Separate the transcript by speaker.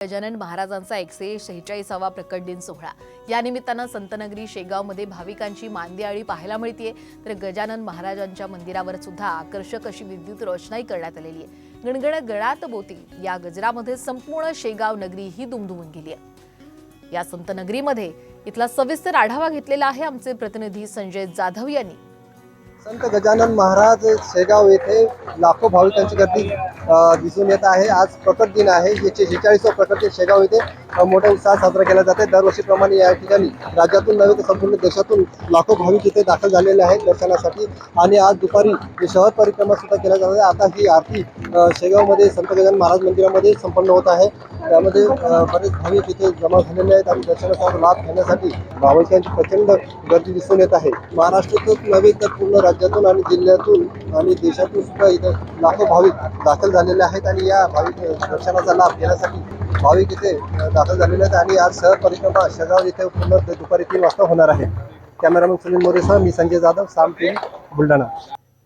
Speaker 1: गजानन महाराजांचा एकशे शेहेचाळीसावा प्रकट दिन सोहळा. या निमित्तानं संतनगरी शेगावमध्ये भाविकांची मांदियाळी पाहायला मिळतीये. तर गजानन महाराजांच्या मंदिरावर सुद्धा आकर्षक अशी विद्युत रोषणाई करण्यात आलेली आहे गणगण गळात बोती या गजरामध्ये संपूर्ण शेगाव नगरी ही दुमदुमून गेली आहे या संतनगरीमध्ये इथला सविस्तर आढावा घेतलेला आहे आमचे प्रतिनिधी संजय जाधव यांनी.
Speaker 2: संत गजानन महाराज शेगाव येथे लाखो भाविकांची गर्दी दिसून येत आहे. आज प्रकट दिन आहे. याचे शेचाळीसवा प्रकट शेगाव येथे. मोठ्या उत्साहात साजरा केला जाते दरवर्षीप्रमाणे या ठिकाणी राज्यातून नव्हे तर संपूर्ण देशातून लाखो भाविक इथे दाखल झालेले आहेत दर्शनासाठी. आणि आज दुपारी शहर परिक्रमा सुद्धा केल्या जात आहे आता ही आरती शेगावमध्ये संत गजानन महाराज मंदिरामध्ये संपन्न होत आहे. त्यामध्ये बरेच भाविक इथे जमा झालेले आहेत आणि दर्शनाचा लाभ घेण्यासाठी भाविकांची प्रचंड गर्दी दिसून येत आहे. महाराष्ट्रातच नव्हे तर पूर्ण राज्यातून आणि जिल्ह्यातून आणि देशातून सुद्धा इथे लाखो भाविक दाखल झालेले आहेत. आणि या भाविक दर्शनाचा लाभ घेण्यासाठी भाविक इथे दाखल झालेले आहेत आणि आज शहर परिक्रमा शेगाव इथे पुन्हा दुपारी तीन वाजता होणार आहे. कॅमेरामन सुनील मोरेसह मी संजय जाधव साम टीम बुलढाणा.